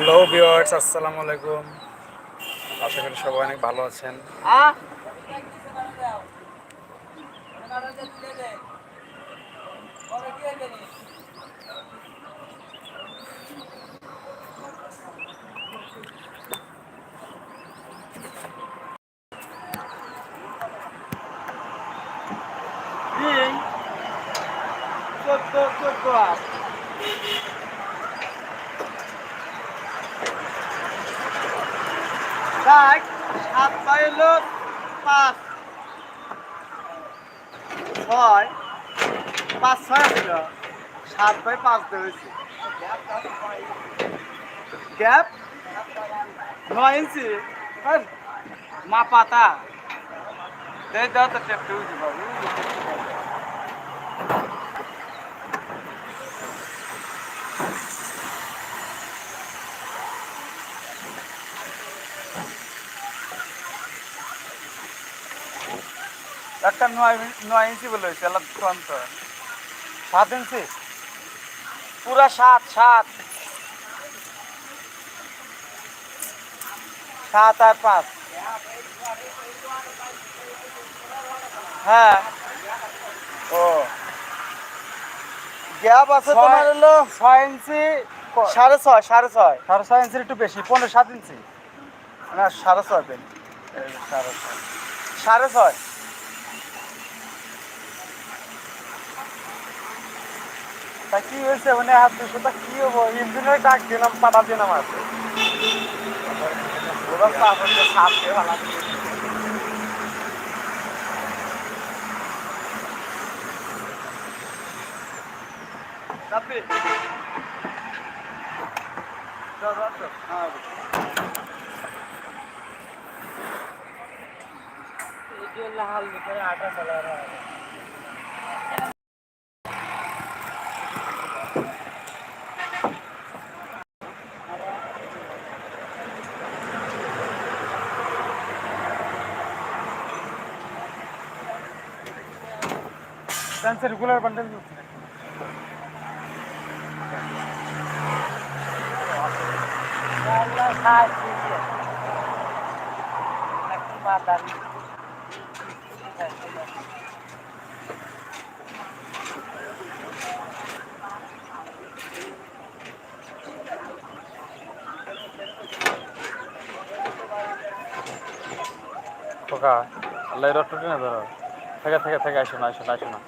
Hello viewers আসসালামু আলাইকুম। আশা করি সবাই অনেক ভালো আছেন। চোদ্দ আট দেখ সাত পাইল পাঁচ ছয় পাঁচ ছয় ছিল সাত বাই পাঁচ ধরেছি গ্যাপ নয় ইঞ্চি হ্যাঁ, মা পাতা দে দাও তো টেপটে উঠি বাবু একটা নয় নয় ইঞ্চি বলে হয়েছে সাত ইঞ্চি। পুরা সাত সাত। সাত আর পাঁচ। হ্যাঁ। ও। গ্যাপ আছে তোমার হলো ছয় ইঞ্চি সাড়ে ছয় সাড়ে ছয়। সাড়ে ছয় ইঞ্চির একটু বেশি পনেরো সাত ইঞ্চি। না সাড়ে ছয় সাড়ে ছয়। সাড়ে ছয়। তা কি হয়েছে? মানে হাত দুশো তা কি হব? ইঞ্জিনের ডাক দিলাম পাতা দিলাম চল চল লাল ভিতরে আটা কালার। Regular bundle use. খোকা আল্লাহ রট না ধরো থেকে থেকে থেকে আসো না আসো না আসো না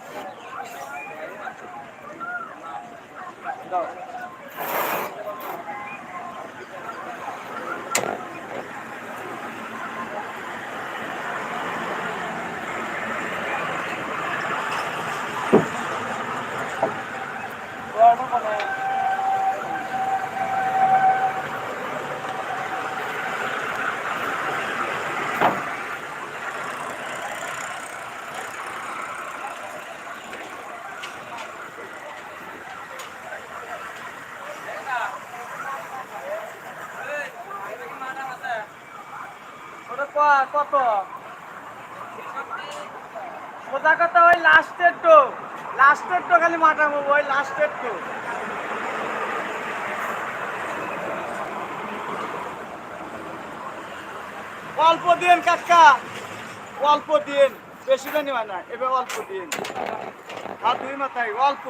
ওটা ক- কত? সোজা কথা, ওই লাস্টের তো লাস্টের তো খালি মাটাবো ওই লাস্টের তো অল্প দিন কাকা, অল্প দিন বেশি জানি হয় না, এবার অল্প দিন আর দুই মাথায়, অল্প।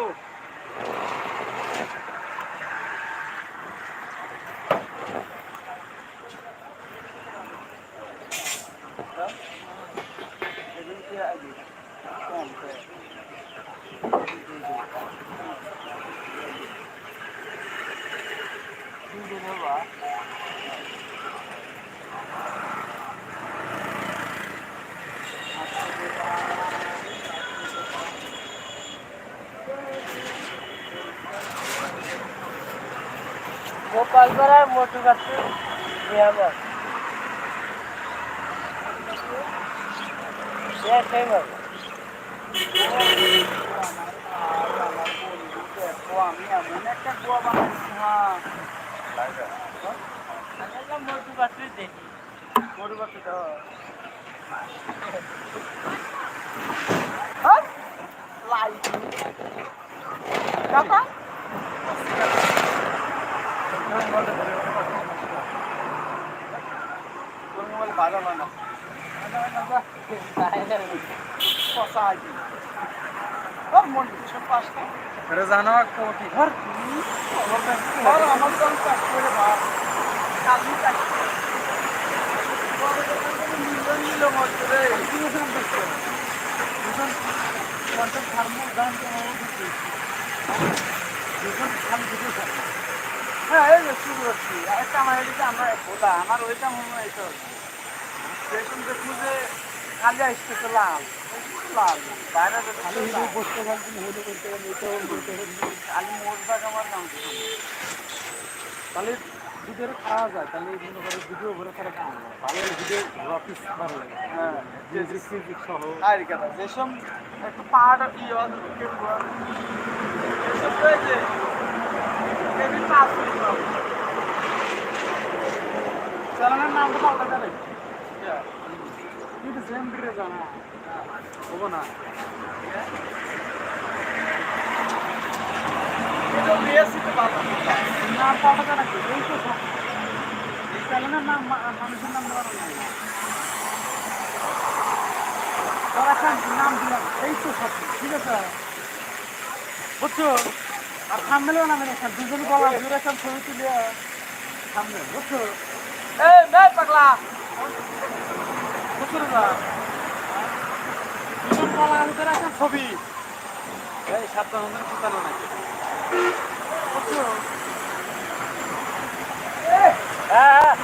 গোপালপাড়ার মোটু গাছে নিয়ামত। আমি এমন একটা গোয়া বানাইছি হ্যাঁ মরু বাসে দেখি মরু বাসে দাও বাজার বানা পচা আইডি ওর মন সব পাঁচটা রেজানো কোটি ঘর আর আমার তো কাজ করে ভাই কাজই কাজ হ্যাঁ এই যে শুরু করছি একটা আমার এদিকে আমরা ওইটা মনে হয় এটা স্টেশন দেখব যে খালি আসতেছে লাল। তাহলে ভিডিও খাওয়া যায় তাহলে মনে করে ঘুরে ফেলে কাম ভালো গ্রাফিক্স ভালো লাগে হ্যাঁ সহ আর যেসব একটু পাহাড় ইয়ে এসব রয়েছে নামটা হব না এটা বিএসসিতে পাল্টা নাম দিলাম এই তো সব ঠিক আছে বুঝছ আর থামলেও নামে রাখান দুজন খান ছবি তুলে সামনে বুঝছ এই পাগলা ছবি। এই সাবধান কোথাও নাকি বুঝছ হ্যাঁ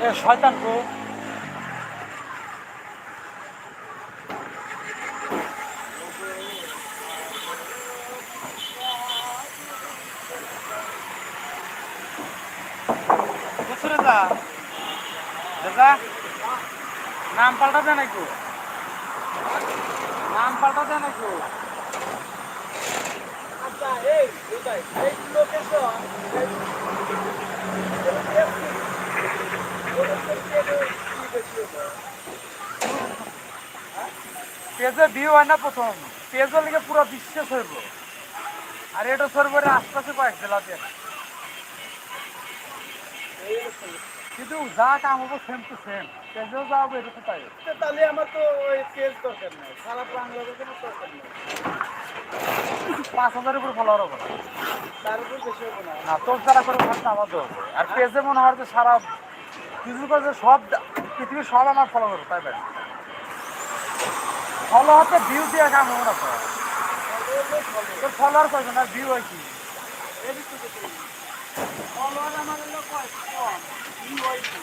এ শয়তান বুঝছ রেজা রেজা নাম পাল্টাবে নাকি নাম পাল্টাবে নাকি আচ্ছা এই এই লোকেশন। পেজে ভিউ হয় না প্রথম। পেজের লিগে পুরো বিশ্বে সরব আর এটা সরবরে আশপাশে কয়েক জেলা দিয়ে কিন্তু যা কাম হব সেম টু সেম পেজেও যা হব এটা তো তাই তাহলে আমার তো ওই পেজ দরকার নেই। সারা কোনো দরকার নেই। পাঁচ হাজারের উপর ফলোয়ার হবে না। তার উপর বেশি হবে না। না তোর যারা করে আমার আর পেজে মনে হয় যে সারা কিছু করে সব পৃথিবীর সব আমার ফলো করবে তাই ভাই। ফলো হতে ভিউ দিয়ে কাম হবে না তোর ফলোয়ার কয়জন? আর ভিউ হয় কি? ফলোয়ার হলো কয়? ভিউ হয় কি?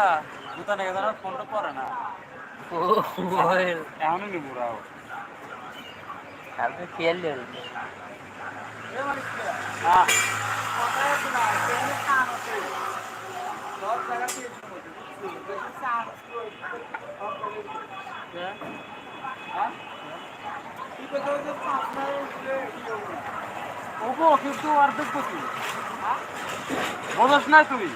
দেখো কা জুতা নেগে ফোনটা পরে না। well. এমনই নিবো রাও। Aku kialu. হ্যাঁ ওগো কিন্তু অর্ধেক গতি বোঝস না তুই।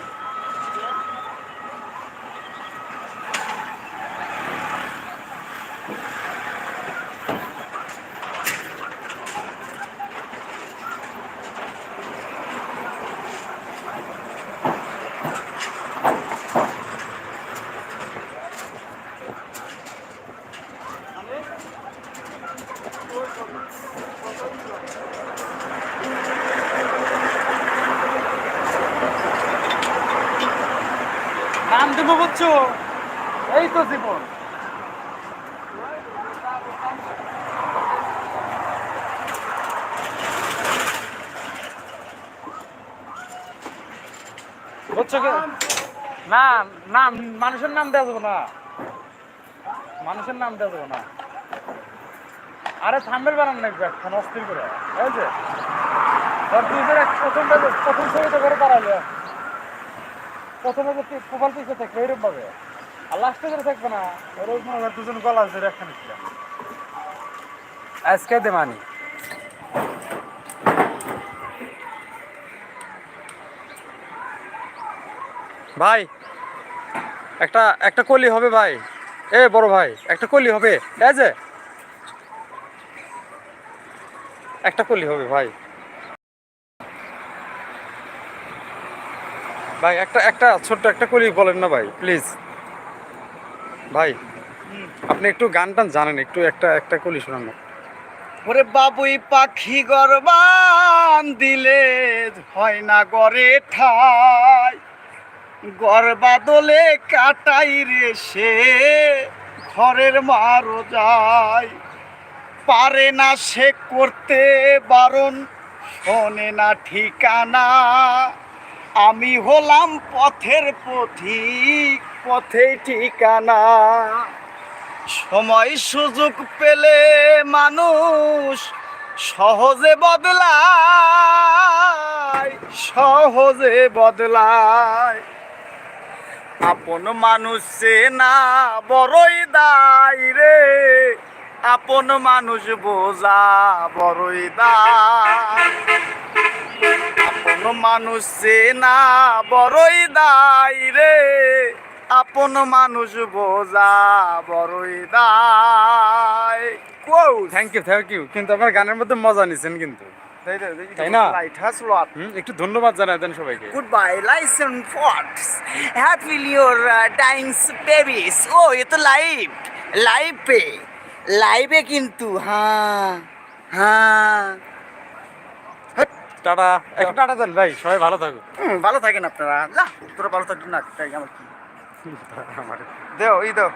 বুঝছ এই তো জীবন। বুঝছ না মানুষের নাম দেওয়া যাব না। মানুষের নাম দেওয়া যাব না। আরে, থাম্বেল বানান না এখন অস্থির করে। বুঝছে যে- প্রথম ছবিটা করে দাঁড়ালে প্রথমে যে তুই পিছিয়ে থাকবে এরকম ভাবে আর লাস্টে ধরে থাকবে না ওরকম দুজন গলা আছে একখানে আজকে দে মানি। ভাই একটা একটা কলি হবে ভাই। এ বড় ভাই একটা কলি হবে। এই যে। একটা কলি হবে ভাই। ভাই, একটা একটা ছোট্ট একটা কলি বলেন না ভাই প্লিজ ভাই, আপনি একটু গান টান জানেন, একটু একটা একটা কলি শোনান না। ওরে বাবুই পাখি গরবান দিলে হয় না গরে ঠাই। গর বাদলে কাটাই রে সে, ঘরের মারো যায় পারে না সে করতে বারণ, শোনে না ঠিকানা। আমি হলাম পথের পথিক পথে ঠিকানা। সময় সুযোগ পেলে মানুষ সহজে বদলায় সহজে বদলায়। আপন মানুষ না বড়ই দায় রে, আপন মানুষ বোঝা বড়ই দায়। মানুষ না বড়ই দায় রে। আপন মানুষ বোঝা বড়ই দায়। কৌ থ্যাংক ইউ থ্যাংক ইউ কিন্তু আমার গানের মধ্যে মজা নিছেন কিন্তু। তাই না? লাইট হাস লট একটু ধন্যবাদ জানাই দেন সবাইকে। Goodbye listen forts happy your times babies ও এ তো লাইভ লাইভ লাইভে কিন্তু হ্যাঁ হ্যাঁ। টাটা। একটু টাটা দেন ভাই সবাই ভালো থাকুক হুম, ভালো থাকেন আপনারা। না তোরা ভালো থাকবেন না তাই আমার কি? দেও ই দাও।